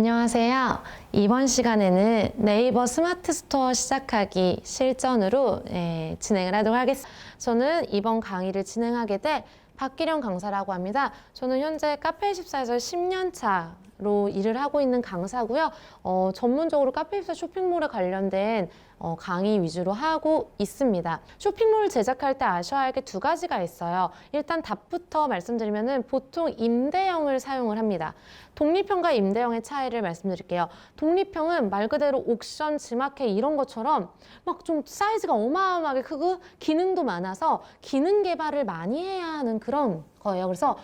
안녕하세요. 이번 시간에는 네이버 스마트 스토어 시작하기 실전으로 예, 진행을 하도록 하겠습니다. 저는 이번 강의를 진행하게 될 박기령 강사라고 합니다. 저는 현재 카페24에서 10년 차 로 일을 하고 있는 강사고요. 어, 전문적으로 카페24 쇼핑몰에 관련된 어, 강의 위주로 하고 있습니다. 쇼핑몰 제작할 때 아셔야 할 게 두 가지가 있어요. 일단 답부터 말씀드리면은 보통 임대형을 사용을 합니다. 독립형과 임대형의 차이를 말씀드릴게요. 독립형은 말 그대로 옥션, 지마켓 이런 것처럼 막 좀 사이즈가 어마어마하게 크고 기능도 많아서 기능 개발을 많이 해야 하는 그런 거예요. 그래서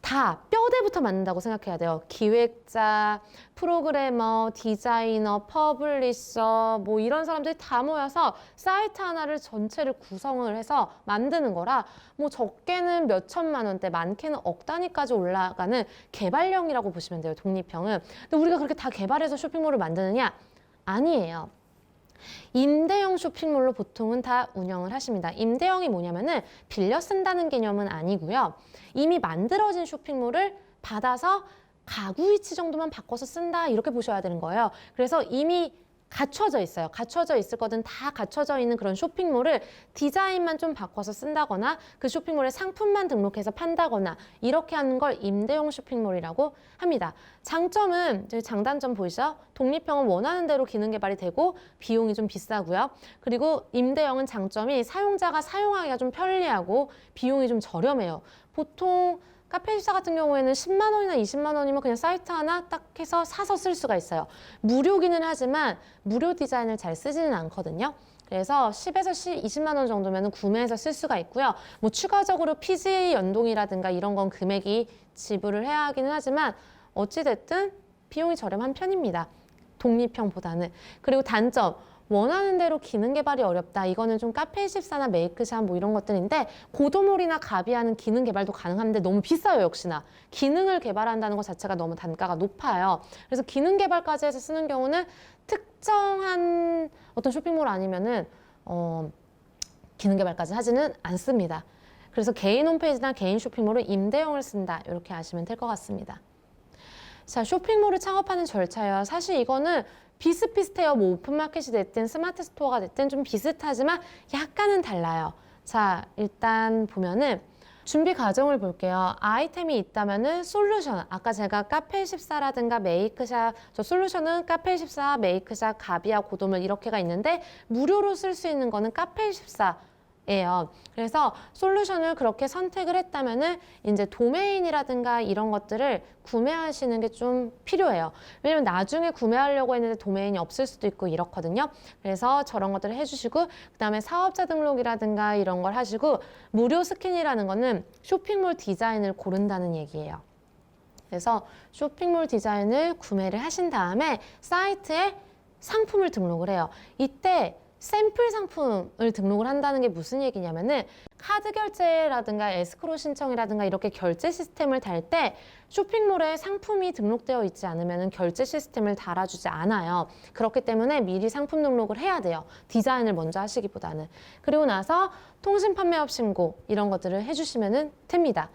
다 뼈대부터 만든다고 생각해야 돼요. 기획자, 프로그래머, 디자이너, 퍼블리셔 뭐 이런 사람들이 다 모여서 사이트 하나를 전체를 구성을 해서 만드는 거라 뭐 적게는 몇 천만 원대, 많게는 억 단위까지 올라가는 개발형이라고 보시면 돼요. 독립형은. 근데 우리가 그렇게 다 개발해서 쇼핑몰을 만드느냐? 아니에요. 임대형 쇼핑몰로 보통은 다 운영을 하십니다. 임대형이 뭐냐면은 빌려 쓴다는 개념은 아니고요. 이미 만들어진 쇼핑몰을 받아서 가구 위치 정도만 바꿔서 쓴다 이렇게 보셔야 되는 거예요. 그래서 이미 갖춰져 있어요. 갖춰져 있을 거든 다 갖춰져 있는 그런 쇼핑몰을 디자인만 좀 바꿔서 쓴다거나 그 쇼핑몰에 상품만 등록해서 판다거나 이렇게 하는 걸 임대용 쇼핑몰이라고 합니다. 장점은 장단점 보이시죠? 독립형은 원하는 대로 기능 개발이 되고 비용이 좀 비싸고요. 그리고 임대형은 장점이 사용자가 사용하기가 좀 편리하고 비용이 좀 저렴해요. 보통 카페24 같은 경우에는 10만 원이나 20만 원이면 그냥 사이트 하나 딱 해서 사서 쓸 수가 있어요. 무료기는 하지만 무료 디자인을 잘 쓰지는 않거든요. 그래서 10에서 20만 원 정도면 구매해서 쓸 수가 있고요. 뭐 추가적으로 PG 연동이라든가 이런 건 금액이 지불을 해야 하기는 하지만 어찌됐든 비용이 저렴한 편입니다. 독립형보다는. 그리고 단점. 원하는 대로 기능 개발이 어렵다. 이거는 좀 카페24나 메이크샵 뭐 이런 것들인데 고도몰이나 가비하는 기능 개발도 가능한데 너무 비싸요 역시나. 기능을 개발한다는 것 자체가 너무 단가가 높아요. 그래서 기능 개발까지 해서 쓰는 경우는 특정한 어떤 쇼핑몰 아니면은 어, 기능 개발까지 하지는 않습니다. 그래서 개인 홈페이지나 개인 쇼핑몰은 임대용을 쓴다. 이렇게 아시면 될 것 같습니다. 자, 쇼핑몰을 창업하는 절차요. 사실 이거는 비슷비슷해요. 뭐 오픈마켓이 됐든 스마트 스토어가 됐든 좀 비슷하지만 약간은 달라요. 자, 일단 보면은 준비 과정을 볼게요. 아이템이 있다면은 솔루션. 아까 제가 카페14라든가 메이크샵, 저 솔루션은 카페14, 메이크샵, 가비아, 고도물 이렇게가 있는데 무료로 쓸 수 있는 거는 카페14. 예요. 그래서 솔루션을 그렇게 선택을 했다면은 이제 도메인이라든가 이런 것들을 구매하시는 게 좀 필요해요. 왜냐면 나중에 구매하려고 했는데 도메인이 없을 수도 있고 이렇거든요. 그래서 저런 것들을 해주시고 그다음에 사업자 등록이라든가 이런 걸 하시고 무료 스킨이라는 거는 쇼핑몰 디자인을 고른다는 얘기예요. 그래서 쇼핑몰 디자인을 구매를 하신 다음에 사이트에 상품을 등록을 해요. 이때 샘플 상품을 등록을 한다는 게 무슨 얘기냐면은 카드 결제라든가 에스크로 신청이라든가 이렇게 결제 시스템을 달 때 쇼핑몰에 상품이 등록되어 있지 않으면 결제 시스템을 달아주지 않아요. 그렇기 때문에 미리 상품 등록을 해야 돼요. 디자인을 먼저 하시기보다는. 그리고 나서 통신 판매업 신고 이런 것들을 해주시면 됩니다.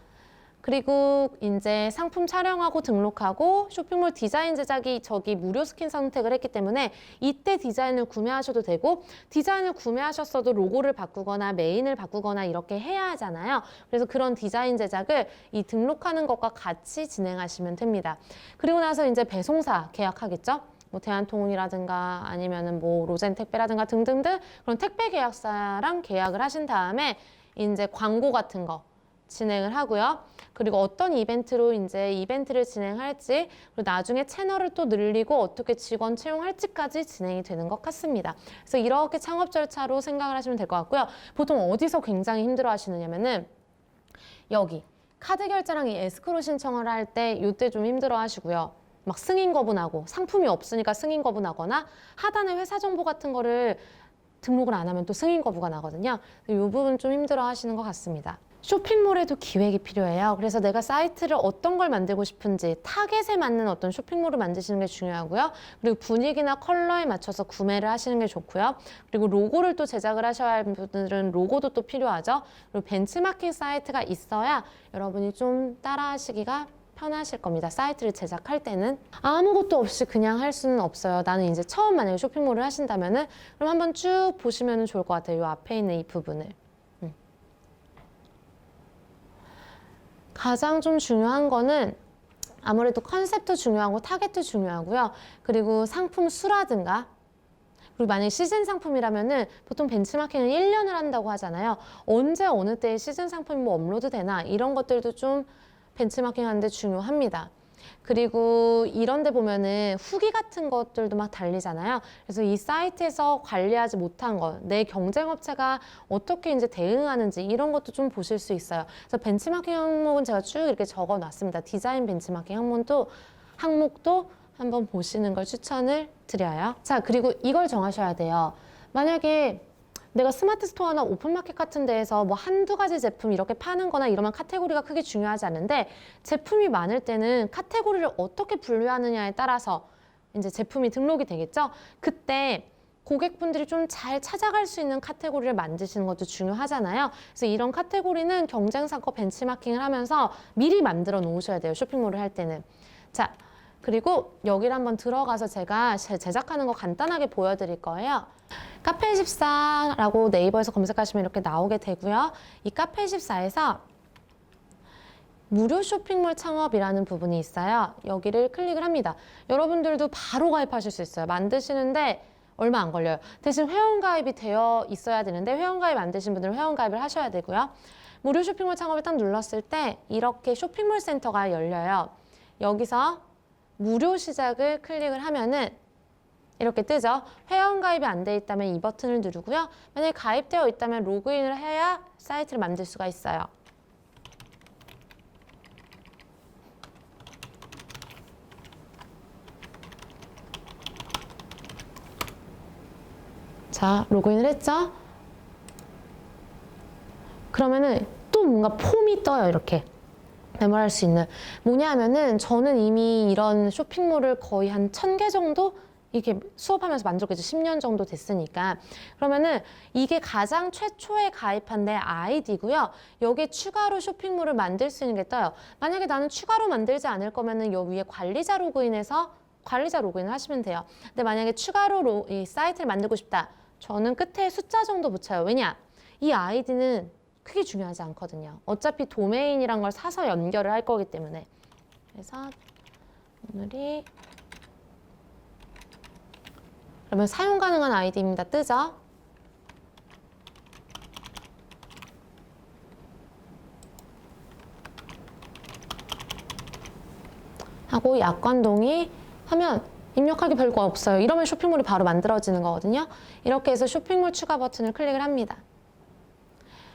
그리고 이제 상품 촬영하고 등록하고 쇼핑몰 디자인 제작이 저기 무료 스킨 선택을 했기 때문에 이때 디자인을 구매하셔도 되고 디자인을 구매하셨어도 로고를 바꾸거나 메인을 바꾸거나 이렇게 해야 하잖아요. 그래서 그런 디자인 제작을 이 등록하는 것과 같이 진행하시면 됩니다. 그리고 나서 이제 배송사 계약하겠죠. 뭐 대한통운이라든가 아니면은 뭐 로젠 택배라든가 등등등 그런 택배 계약사랑 계약을 하신 다음에 이제 광고 같은 거 진행을 하고요. 그리고 어떤 이벤트로 이제 이벤트를 진행할지, 그리고 나중에 채널을 또 늘리고 어떻게 직원 채용할지까지 진행이 되는 것 같습니다. 그래서 이렇게 창업 절차로 생각을 하시면 될 것 같고요. 보통 어디서 굉장히 힘들어 하시느냐면은 여기 카드 결제랑 이 에스크로 신청을 할 때 이때 좀 힘들어 하시고요. 막 승인 거부나고 상품이 없으니까 승인 거부나거나 하단에 회사 정보 같은 거를 등록을 안 하면 또 승인 거부가 나거든요. 이 부분 좀 힘들어 하시는 것 같습니다. 쇼핑몰에도 기획이 필요해요. 그래서 내가 사이트를 어떤 걸 만들고 싶은지 타겟에 맞는 어떤 쇼핑몰을 만드시는 게 중요하고요. 그리고 분위기나 컬러에 맞춰서 구매를 하시는 게 좋고요. 그리고 로고를 또 제작을 하셔야 할 분들은 로고도 또 필요하죠. 그리고 벤치마킹 사이트가 있어야 여러분이 좀 따라하시기가 편하실 겁니다. 사이트를 제작할 때는 아무것도 없이 그냥 할 수는 없어요. 나는 이제 처음 만약에 쇼핑몰을 하신다면은 그럼 한번 쭉 보시면 좋을 것 같아요. 이 앞에 있는 이 부분을. 음. 가장 좀 중요한 거는 아무래도 컨셉도 중요하고 타겟도 중요하고요. 그리고 상품 수라든가 그리고 만약에 시즌 상품이라면은 보통 벤치마킹은 1년을 한다고 하잖아요. 언제 어느 때에 시즌 상품이 뭐 업로드 되나 이런 것들도 좀 벤치마킹 하는데 중요합니다. 그리고 이런 데 보면은 후기 같은 것들도 막 달리잖아요. 그래서 이 사이트에서 관리하지 못한 것, 내 경쟁업체가 어떻게 이제 대응하는지 이런 것도 좀 보실 수 있어요. 그래서 벤치마킹 항목은 제가 쭉 이렇게 적어 놨습니다. 디자인 벤치마킹 항목도, 항목도 한번 보시는 걸 추천을 드려요. 자, 그리고 이걸 정하셔야 돼요. 만약에 내가 스마트 스토어나 오픈마켓 같은 데에서 뭐 한두 가지 제품 이렇게 파는 거나 이러면 카테고리가 크게 중요하지 않은데 제품이 많을 때는 카테고리를 어떻게 분류하느냐에 따라서 이제 제품이 등록이 되겠죠. 그때 고객분들이 좀 잘 찾아갈 수 있는 카테고리를 만드시는 것도 중요하잖아요. 그래서 이런 카테고리는 경쟁사 거 벤치마킹을 하면서 미리 만들어 놓으셔야 돼요. 쇼핑몰을 할 때는. 자, 그리고 여기를 한번 들어가서 제가 제- 제작하는 거 간단하게 보여드릴 거예요. 카페24라고 네이버에서 검색하시면 이렇게 나오게 되고요. 이 카페24에서 무료 쇼핑몰 창업이라는 부분이 있어요. 여기를 클릭을 합니다. 여러분들도 바로 가입하실 수 있어요. 만드시는데 얼마 안 걸려요. 대신 회원가입이 되어 있어야 되는데 회원가입 안 되신 분들은 회원가입을 하셔야 되고요. 무료 쇼핑몰 창업을 딱 눌렀을 때 이렇게 쇼핑몰 센터가 열려요. 여기서 무료 시작을 클릭을 하면은 이렇게 뜨죠. 회원 가입이 안 돼 있다면 이 버튼을 누르고요. 만약에 가입되어 있다면 로그인을 해야 사이트를 만들 수가 있어요. 자, 로그인을 했죠? 그러면은 또 뭔가 폼이 떠요, 이렇게. 메모할 수 있는. 뭐냐 하면은 저는 이미 이런 쇼핑몰을 거의 한 천 개 정도 이렇게 수업하면서 만들었겠죠. 10년 정도 됐으니까. 그러면은 이게 가장 최초에 가입한 내 아이디고요. 여기에 추가로 쇼핑몰을 만들 수 있는 게 떠요. 만약에 나는 추가로 만들지 않을 거면은 요 위에 관리자 로그인해서 관리자 로그인을 하시면 돼요. 근데 만약에 추가로 로, 이 사이트를 만들고 싶다. 저는 끝에 숫자 정도 붙여요. 왜냐? 이 아이디는 크게 중요하지 않거든요. 어차피 도메인이란 걸 사서 연결을 할 거기 때문에. 그래서 오늘이 그러면 사용 가능한 아이디입니다. 뜨죠? 하고 약관 동의 하면 입력할 게 별거 없어요. 이러면 쇼핑몰이 바로 만들어지는 거거든요. 이렇게 해서 쇼핑몰 추가 버튼을 클릭을 합니다.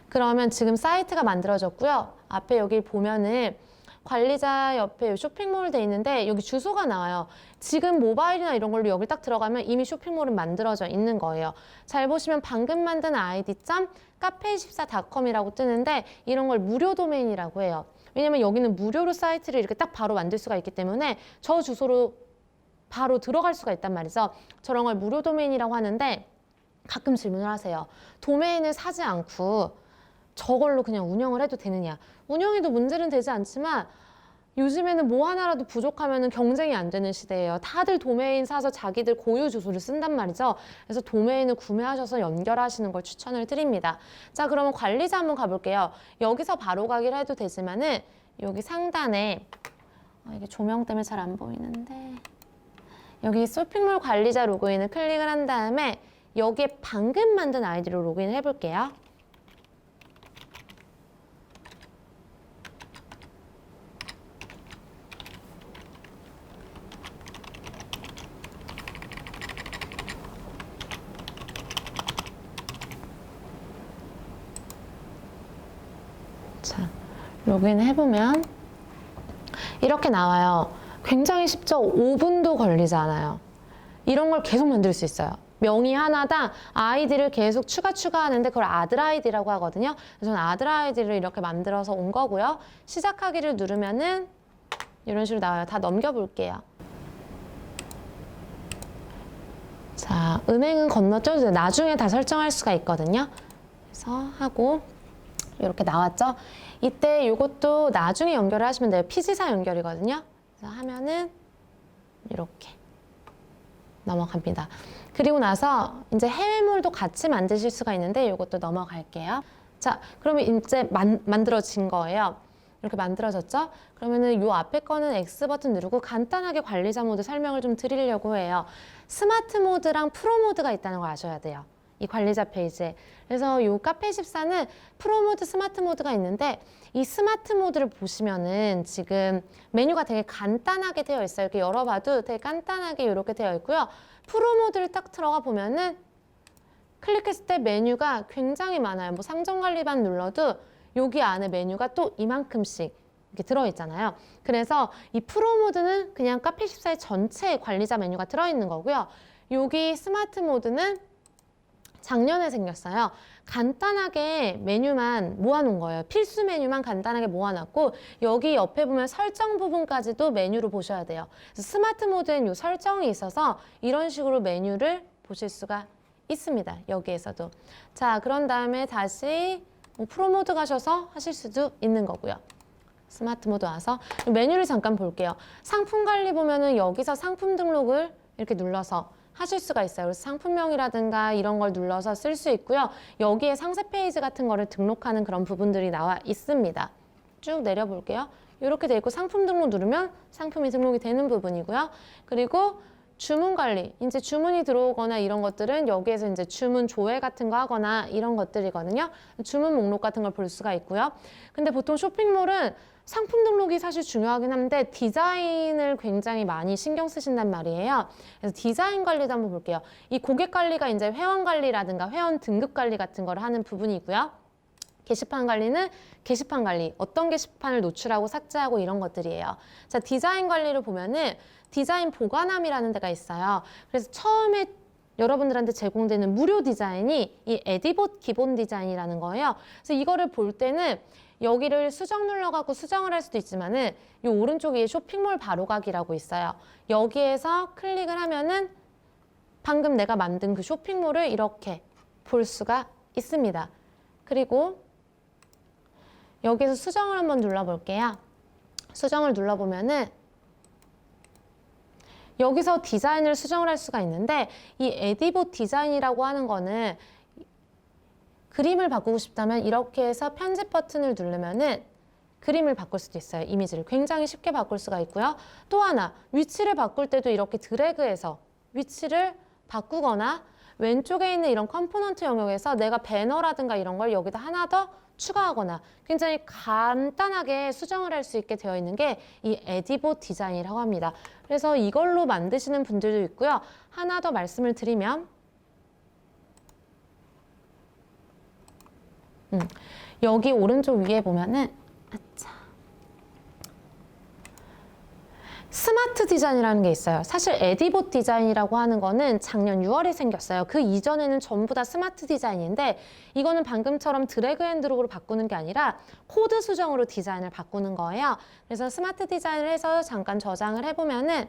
그러면 지금 사이트가 만들어졌고요. 앞에 여기 보면은 관리자 옆에 쇼핑몰 돼 있는데 여기 주소가 나와요. 지금 모바일이나 이런 걸로 여기 딱 들어가면 이미 쇼핑몰은 만들어져 있는 거예요. 잘 보시면 방금 만든 id.카페24.com이라고 뜨는데 이런 걸 무료 도메인이라고 해요. 왜냐면 여기는 무료로 사이트를 이렇게 딱 바로 만들 수가 있기 때문에 저 주소로 바로 들어갈 수가 있단 말이죠. 저런 걸 무료 도메인이라고 하는데 가끔 질문을 하세요. 도메인을 사지 않고 저걸로 그냥 운영을 해도 되느냐. 운영해도 문제는 되지 않지만 요즘에는 뭐 하나라도 부족하면 경쟁이 안 되는 시대예요. 다들 도메인 사서 자기들 고유 주소를 쓴단 말이죠. 그래서 도메인을 구매하셔서 연결하시는 걸 추천을 드립니다. 자, 그러면 관리자 한번 가볼게요. 여기서 바로 가기를 해도 되지만은 여기 상단에 아, 이게 조명 때문에 잘 안 보이는데 여기 쇼핑몰 관리자 로그인을 클릭을 한 다음에 여기에 방금 만든 아이디로 로그인을 해볼게요. 자, 로그인 해보면 이렇게 나와요. 굉장히 쉽죠? 5분도 걸리지 않아요. 이런 걸 계속 만들 수 있어요. 명의 하나당 아이디를 계속 추가 추가하는데 그걸 아들 아이디라고 하거든요. 저는 아들 아이디를 이렇게 만들어서 온 거고요. 시작하기를 누르면은 이런 식으로 나와요. 다 넘겨볼게요. 자, 은행은 건너뛰어도. 나중에 다 설정할 수가 있거든요. 그래서 하고 이렇게 나왔죠? 이때 이것도 나중에 연결을 하시면 돼요. 피지사 연결이거든요. 그래서 하면은 이렇게 넘어갑니다. 그리고 나서 이제 해외물도 같이 만드실 수가 있는데 이것도 넘어갈게요. 자, 그러면 이제 만, 만들어진 거예요. 이렇게 만들어졌죠? 그러면은 요 앞에 거는 X 버튼 누르고 간단하게 관리자 모드 설명을 좀 드리려고 해요. 스마트 모드랑 프로 모드가 있다는 걸 아셔야 돼요. 이 관리자 페이지에. 그래서 요 카페 14는 프로 모드, 스마트 모드가 있는데 이 스마트 모드를 보시면은 지금 메뉴가 되게 간단하게 되어 있어요. 이렇게 열어봐도 되게 간단하게 이렇게 되어 있고요. 프로 모드를 딱 들어가 보면은 클릭했을 때 메뉴가 굉장히 많아요. 뭐 상점 관리만 눌러도 여기 안에 메뉴가 또 이만큼씩 이렇게 들어있잖아요. 그래서 이 프로 모드는 그냥 카페 14의 전체 관리자 메뉴가 들어있는 거고요. 여기 스마트 모드는 작년에 생겼어요. 간단하게 메뉴만 모아놓은 거예요. 필수 메뉴만 간단하게 모아놨고 여기 옆에 보면 설정 부분까지도 메뉴로 보셔야 돼요. 스마트 모드엔 이 설정이 있어서 이런 식으로 메뉴를 보실 수가 있습니다. 여기에서도. 자, 그런 다음에 다시 뭐 프로 모드 가셔서 하실 수도 있는 거고요. 스마트 모드 와서 메뉴를 잠깐 볼게요. 상품 관리 보면은 여기서 상품 등록을 이렇게 눌러서 하실 수가 있어요. 그래서 상품명이라든가 이런 걸 눌러서 쓸 수 있고요. 여기에 상세 페이지 같은 거를 등록하는 그런 부분들이 나와 있습니다. 쭉 내려볼게요. 이렇게 돼 있고 상품 등록 누르면 상품이 등록이 되는 부분이고요. 그리고 주문 관리, 이제 주문이 들어오거나 이런 것들은 여기에서 이제 주문 조회 같은 거 하거나 이런 것들이거든요. 주문 목록 같은 걸 볼 수가 있고요. 근데 보통 쇼핑몰은 상품 등록이 사실 중요하긴 한데 디자인을 굉장히 많이 신경 쓰신단 말이에요. 그래서 디자인 관리도 한번 볼게요. 이 고객 관리가 이제 회원 관리라든가 회원 등급 관리 같은 걸 하는 부분이고요. 게시판 관리는 게시판 관리, 어떤 게시판을 노출하고 삭제하고 이런 것들이에요. 자, 디자인 관리를 보면은 디자인 보관함이라는 데가 있어요. 그래서 처음에 여러분들한테 제공되는 무료 디자인이 이 에디봇 기본 디자인이라는 거예요. 그래서 이거를 볼 때는 여기를 수정 눌러갖고 수정을 할 수도 있지만은 이 오른쪽에 쇼핑몰 바로가기라고 있어요. 여기에서 클릭을 하면은 방금 내가 만든 그 쇼핑몰을 이렇게 볼 수가 있습니다. 그리고 여기서 수정을 한번 눌러볼게요. 수정을 눌러보면은 여기서 디자인을 수정을 할 수가 있는데 이 에디봇 디자인이라고 하는 거는 그림을 바꾸고 싶다면 이렇게 해서 편집 버튼을 누르면은 그림을 바꿀 수도 있어요. 이미지를 굉장히 쉽게 바꿀 수가 있고요. 또 하나 위치를 바꿀 때도 이렇게 드래그해서 위치를 바꾸거나 왼쪽에 있는 이런 컴포넌트 영역에서 내가 배너라든가 이런 걸 여기다 하나 더 추가하거나 굉장히 간단하게 수정을 할 수 있게 되어 있는 게 이 에디봇 디자인이라고 합니다. 그래서 이걸로 만드시는 분들도 있고요. 하나 더 말씀을 드리면 음, 여기 오른쪽 위에 보면은 아차. 스마트 디자인이라는 게 있어요. 사실 에디봇 디자인이라고 하는 거는 작년 6월에 생겼어요. 그 이전에는 전부 다 스마트 디자인인데 이거는 방금처럼 드래그 앤 드롭으로 바꾸는 게 아니라 코드 수정으로 디자인을 바꾸는 거예요. 그래서 스마트 디자인을 해서 잠깐 저장을 해보면은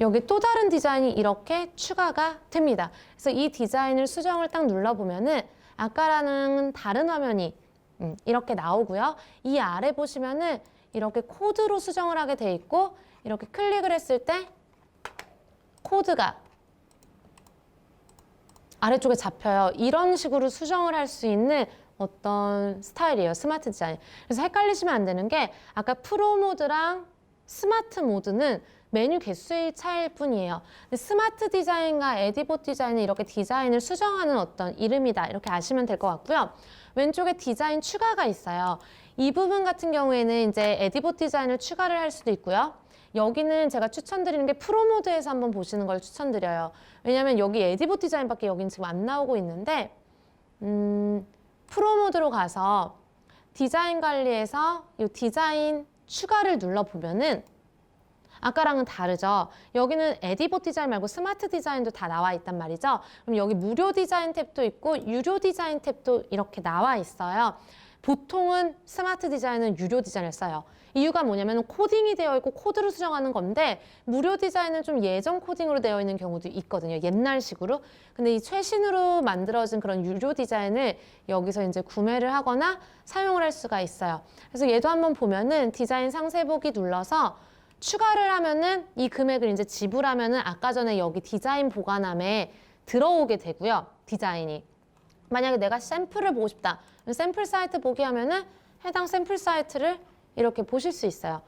여기 또 다른 디자인이 이렇게 추가가 됩니다. 그래서 이 디자인을 수정을 딱 눌러보면은 아까랑은 다른 화면이 음, 이렇게 나오고요. 이 아래 보시면은 이렇게 코드로 수정을 하게 돼 있고 이렇게 클릭을 했을 때 코드가 아래쪽에 잡혀요. 이런 식으로 수정을 할 수 있는 어떤 스타일이에요. 스마트 디자인. 그래서 헷갈리시면 안 되는 게 아까 프로 모드랑 스마트 모드는 메뉴 개수의 차이일 뿐이에요. 스마트 디자인과 에디봇 디자인은 이렇게 디자인을 수정하는 어떤 이름이다. 이렇게 아시면 될 것 같고요. 왼쪽에 디자인 추가가 있어요. 이 부분 같은 경우에는 이제 에디봇 디자인을 추가를 할 수도 있고요. 여기는 제가 추천드리는 게 프로 모드에서 한번 보시는 걸 추천드려요. 왜냐하면 여기 에디봇 디자인밖에 여긴 지금 안 나오고 있는데 음, 프로 모드로 가서 디자인 관리에서 이 디자인 추가를 눌러보면은 아까랑은 다르죠. 여기는 에디봇 디자인 말고 스마트 디자인도 다 나와 있단 말이죠. 그럼 여기 무료 디자인 탭도 있고 유료 디자인 탭도 이렇게 나와 있어요. 보통은 스마트 디자인은 유료 디자인을 써요. 이유가 뭐냐면 코딩이 되어 있고 코드로 수정하는 건데 무료 디자인은 좀 예전 코딩으로 되어 있는 경우도 있거든요. 옛날식으로. 근데 이 최신으로 만들어진 그런 유료 디자인을 여기서 이제 구매를 하거나 사용을 할 수가 있어요. 그래서 얘도 한번 보면은 디자인 상세 보기 눌러서 추가를 하면은 이 금액을 이제 지불하면은 아까 전에 여기 디자인 보관함에 들어오게 되고요. 디자인이. 만약에 내가 샘플을 보고 싶다. 샘플 사이트 보기 하면은 해당 샘플 사이트를 이렇게 보실 수 있어요.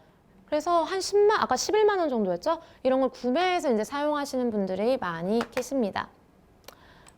그래서 한 10만, 아까 11만 원 정도였죠? 이런 걸 구매해서 이제 사용하시는 분들이 많이 계십니다.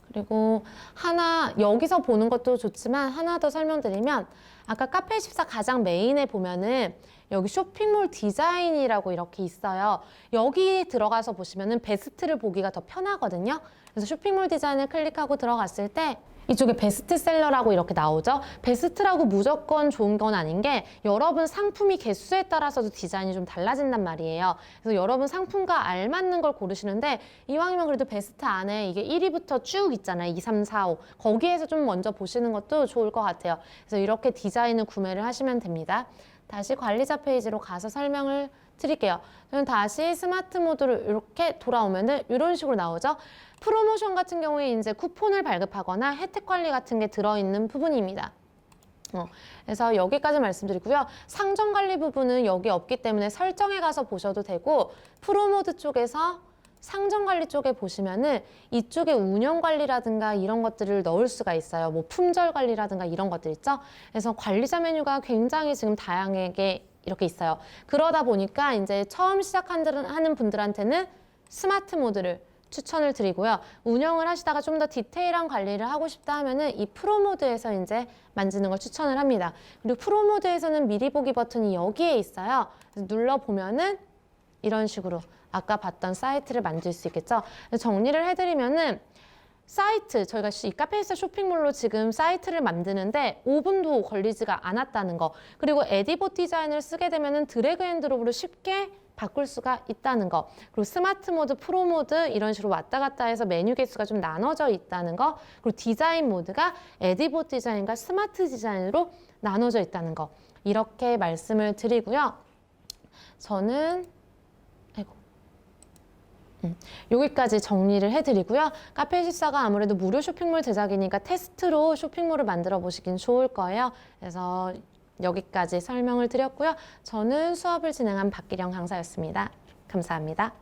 그리고 하나, 여기서 보는 것도 좋지만 하나 더 설명드리면 아까 카페24 가장 메인에 보면은 여기 쇼핑몰 디자인이라고 이렇게 있어요. 여기 들어가서 보시면은 베스트를 보기가 더 편하거든요. 그래서 쇼핑몰 디자인을 클릭하고 들어갔을 때 이쪽에 베스트셀러라고 이렇게 나오죠. 베스트라고 무조건 좋은 건 아닌 게 여러분 상품이 개수에 따라서도 디자인이 좀 달라진단 말이에요. 그래서 여러분 상품과 알맞는 걸 고르시는데 이왕이면 그래도 베스트 안에 이게 1위부터 쭉 있잖아요. 2, 3, 4, 5. 거기에서 좀 먼저 보시는 것도 좋을 것 같아요. 그래서 이렇게 디자인을 구매를 하시면 됩니다. 다시 관리자 페이지로 가서 설명을 드릴게요. 저는 다시 스마트 모드로 이렇게 돌아오면은 이런 식으로 나오죠. 프로모션 같은 경우에 이제 쿠폰을 발급하거나 혜택 관리 같은 게 들어있는 부분입니다. 어, 그래서 여기까지 말씀드리고요. 상점 관리 부분은 여기 없기 때문에 설정에 가서 보셔도 되고 프로모드 쪽에서 상점 관리 쪽에 보시면은 이쪽에 운영 관리라든가 이런 것들을 넣을 수가 있어요. 뭐 품절 관리라든가 이런 것들 있죠. 그래서 관리자 메뉴가 굉장히 지금 다양하게 이렇게 있어요. 그러다 보니까 이제 처음 시작하는 분들한테는 스마트 모드를 추천을 드리고요. 운영을 하시다가 좀 더 디테일한 관리를 하고 싶다 하면은 이 프로 모드에서 이제 만지는 걸 추천을 합니다. 그리고 프로 모드에서는 미리 보기 버튼이 여기에 있어요. 눌러 보면은 이런 식으로 아까 봤던 사이트를 만질 수 있겠죠. 정리를 해드리면은 사이트 저희가 이 카페이스 쇼핑몰로 지금 사이트를 만드는데 5분도 걸리지가 않았다는 거. 그리고 에디봇 디자인을 쓰게 되면은 드래그 앤 드롭으로 쉽게 바꿀 수가 있다는 거. 그리고 스마트 모드, 프로 모드 이런 식으로 왔다 갔다 해서 메뉴 개수가 좀 나눠져 있다는 거. 그리고 디자인 모드가 에디봇 디자인과 스마트 디자인으로 나눠져 있다는 거. 이렇게 말씀을 드리고요. 저는 여기까지 정리를 해드리고요. 카페14가 아무래도 무료 쇼핑몰 제작이니까 테스트로 쇼핑몰을 만들어 보시긴 좋을 거예요. 그래서 여기까지 설명을 드렸고요. 저는 수업을 진행한 박기령 강사였습니다. 감사합니다.